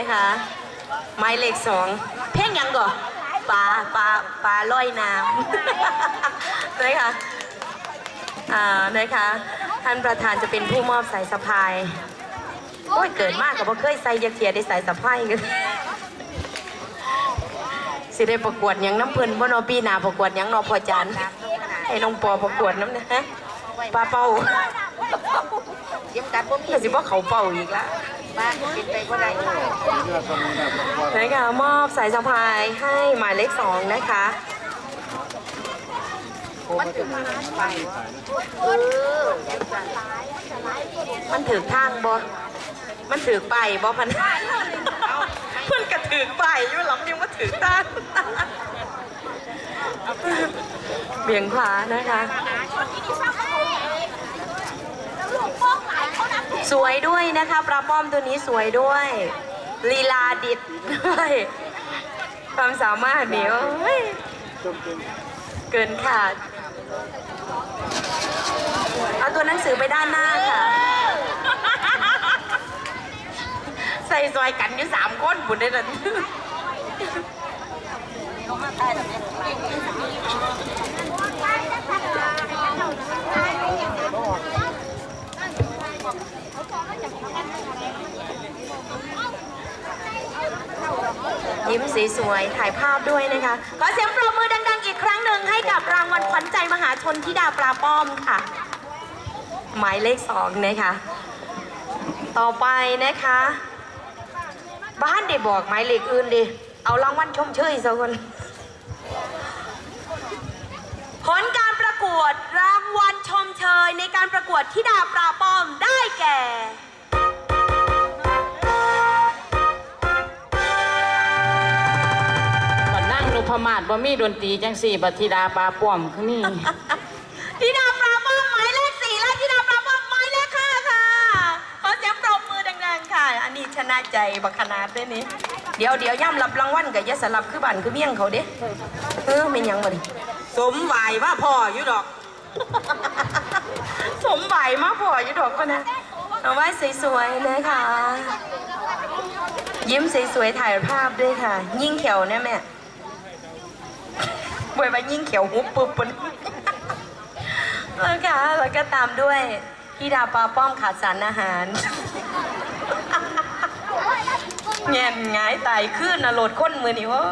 นะคะหมายเลขสองเพลงหยังก่อนปลาปลาปลาลอยน้ำนะคะอ่านะคะท่านประธานจะเป็นผู้มอบสายสะพายโอ้ยเกิดมากกับพ่เคยใส่ยักเทียได้สายสะพายกันสิได้ประกวดหยังน้ำเพิ่นบ่เนอปีหน้าประกวดหยังเนอพอจันให้น้องปอประกวดน้ำนะฮะปลาเป้าเยี่ยมกันบ่มีก็สิบ่เขาเป่าอีกละ บ้านเป็นไปบ่ได้นะคะมอบสายสะพายให้หมายเลขสองนะคะมันถึงไปเออมันถือทางบ่มันถือไปบ่พันเพิ่นกระถือไปอยู่หลังยังมาถือทางเบี่ยงขวานะคะ สวยด้วยนะคะปลาป้อมตัวนี้สวยด้วยลีลาดิดด้วยความสามารถนี่โอ้ยเกินขาดเอาตัวหนังสือไปด้านหน้าค่ะ ใส่ซอยกันอยู่สามคนบุญได้เล ยิ้มสสวยๆถ่ายภาพด้วยนะคะ ขอเสียงปรบมือดังๆอีกครั้งหนึ่งให้กับรางวัลขวัญใจมหาชนธิดาปลาป้อมค่ะ หมายเลขสองนะคะ ต่อไปนะคะ บ้านได้บอกหมายเลขอื่นดิ เอารางวัลชมเชยสักคนผลการประกวดรางวัลชมเชยในการประกวดธิดา บ่มีดนตรีจังสี่บัดธิดาปลาป้อมคือนี่ธิดาปลาป้อมหมายเลขสี่และธิดาปลาป้อมหมายเลขห้าค่ะขอเสียงปรบมือดังๆค่ะ อันนี้ชนะใจบักขนาดด้วยนี่เดี๋ยวเดี๋ยวย่ำรับรางวัลกับยะสลับคือบันคือเมี่ยงเขาเด้เออเป็นหยังบ่ดิสมไหวว่าพ่ออยู่ดอก สมไหวมากพออยู่ดอกก็นะเอาไว้สวยๆนะคะยิ้มสวยๆถ่ายภาพด้วยค่ะ ยิ่งเขียวเนี่ยแม่บ วยไปยิ่งเขียวหุบปุ๊บปุ๊บแล้วค่ะแล้วก็ตามด้วยพี่ดาปลาป้อมขาดสารอาหารเงี้ยหงายตายขึ้นนะโหลดค้นมือนี่ว่า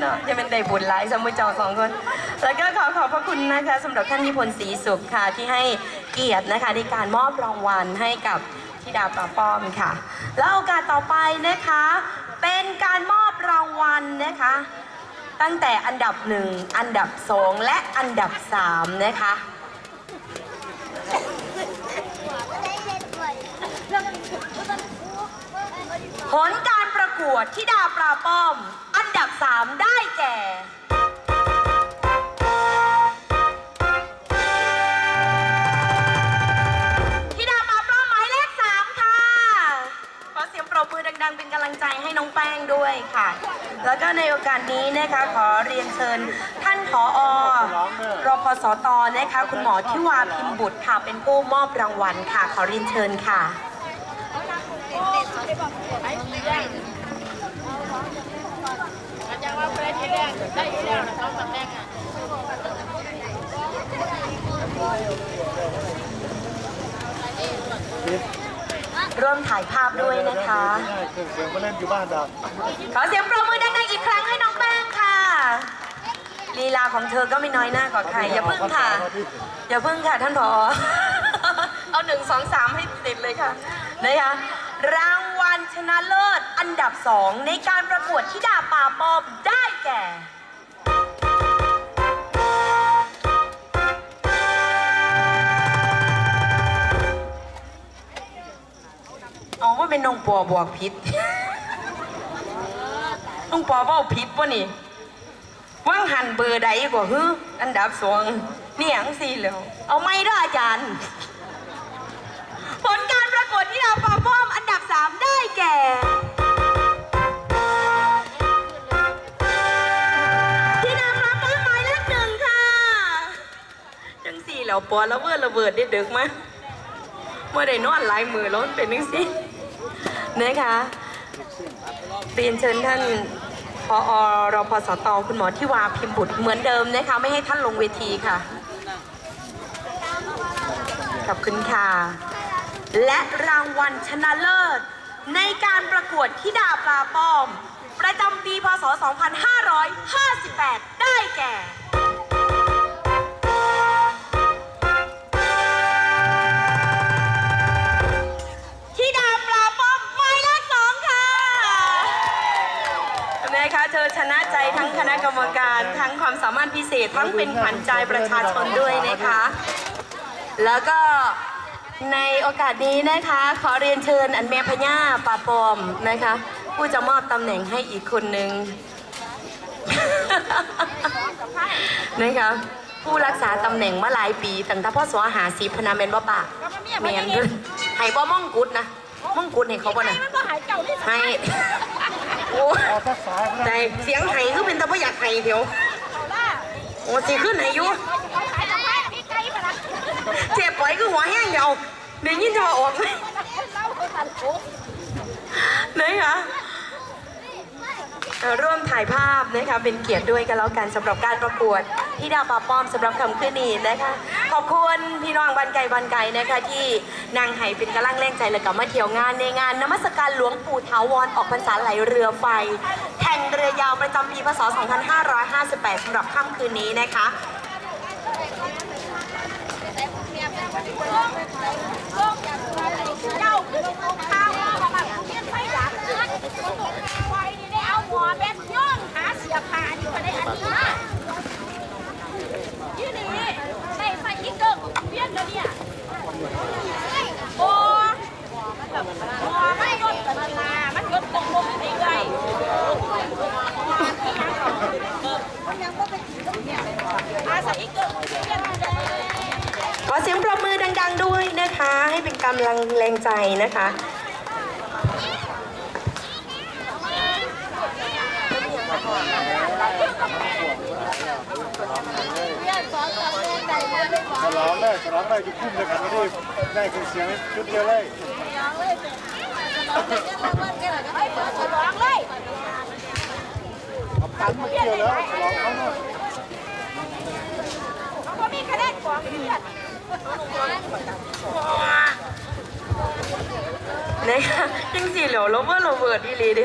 เนาะจะเป็นได้บุญหลายสมุยเจอสองคน แล้วก็ขอขอบพระคุณนะคะสำหรับท่านนิพนธ์ศรีสุขค่ะที่ให้เกียรตินะคะในการมอบรางวัลให้กับธิดาปลาป้อมค่ะ แล้วโอกาสต่อไปนะคะ เป็นการมอบรางวัลนะคะ ตั้งแต่อันดับหนึ่งอันดับสองและอันดับสามนะคะ ผลการประกวดที่ดาปลาป้อม อันดับสามได้แก่ ก็ในโอกาสนี้นะคะขอเรียนเชิญท่านผอรพสตนะคะ คุณหมอทิวาพิมพ์บุตรค่ะ เป็นผู้มอบรางวัลค่ะ ขอเรียนเชิญค่ะ ร่วมถ่ายภาพด้วยนะคะ เครื่องเสียงมาเล่นอยู่บ้านดับขอเสียงปรบ ลีลาของเธอก็ไม่น้อยหน้ากว่าใครอย่าพึ่งค่ะ อย่าพึ่งค่ะท่านผอ เอาหนึ่งสองสามให้ติดเลยค่ะนะคะรางวัลชนะเลิศอันดับสองในการประกวดที่ดาป่าปอมได้แก่เอาว่าเป็นน้องปอบวกผิดน้องปอเบ้าผิดป่ะนี่ ว่างหันเบอร์ใดกว่าฮึอันดับสองนี่หยังสี่แล้ว เอาไม่ได้อาจารย์ ผลการประกวดที่เราปาป้อมอันดับสามได้แก่ ที่นำรับป้อมหมายเลขหนึ่งค่ะจังสี่แล้วปอระเบิดระเบิดได้ดึกมาเมื่อได้นอนหลายมือแล้วมันเป็นจังสี่นะคะเรียนเชิญท่าน พอรพสตคุณหมอที่วาพิมพ์บุตรเหมือนเดิมนะคะ ไม่ให้ท่านลงเวทีค่ะ ขอบคุณค่ะ และรางวัลชนะเลิศ ในการประกวดทิดาปลาป้อม ประจำปีพศ 2558 ได้แก่ กรรมการทั้งความสามารถพิเศษทั้งเป็นขวัญใจประชาชนด้วยนะคะ แล้วก็ในโอกาสนี้นะคะ ขอเรียนเชิญอันเมพญ่าปาปอมนะคะ ผู้จะมอบตำแหน่งให้อีกคนหนึ่งนะคะผู้รักษาตำแหน่งมาหลายปีตั้งแต่พ่อสวหาสีพนาเมนบ่ปะเมียนเพิ่นให้บ่ม่องกุดนะม่องกุดให้เขาบ่น่ะให้ โอ้เอาทักษายพใจนักเสียงไห้ก็เป็นตะบ่อยากไห้เถียวโอ้สิขึ้นให้อยู่เจ็บปล่อยคือหัวแห้งเดียวเดี๋ยวยินจะมาออกไหมนะคะเอ่อ ร่วมถ่ายภาพนะคะเป็นเกียรติด้วยกันแล้วกันสำหรับการประกวดที่ดาวปาป้อมสำหรับคำขึ้นนี้นะคะ ขอบคุณพี่น้องบันไก่บันไก่นะคะที่นางไห้เป็นกำลังแรงใจและกับมาเที่ยวงานในงานนมัสการหลวงปู่ถาวรออกพรรษาไหลเรือไฟแข่งเรือยาวประจำปีพศ 2558สำหรับค่ำคืนนี้นะคะเจ้าคือข้าวของแบบเพี้ยนไฟดับไฟนี่ ได้เอาหัวแบกย่องหาเสียผ้านี่ก็ได้อันนี้นะยี่นี่ได้ไฟอีกเกิงเพี้ยนแล้วเนี่ยโอ้หัวไม่ยดกันลามันยดตกลงไปเลยอาศัยอีกเกิงเพี้ยนเลยขอเสียงปรบมือดัง ๆ ด้วยนะคะ ให้เป็นกำลังแรงใจนะคะ ฉลองเลยฉลองเลยจะคุ้มเลยกันไม่ได้ได้คือเสียงชุดเดียวเลยร้องเลยเอาปันมาเกี่ยวแล้วฉลองเขาเนาะเขาก็มีคะแนนกว่าเพื่อนนะคะยังสีเหลียวโลเวอร์โรเบิร์ตอีหลีดิ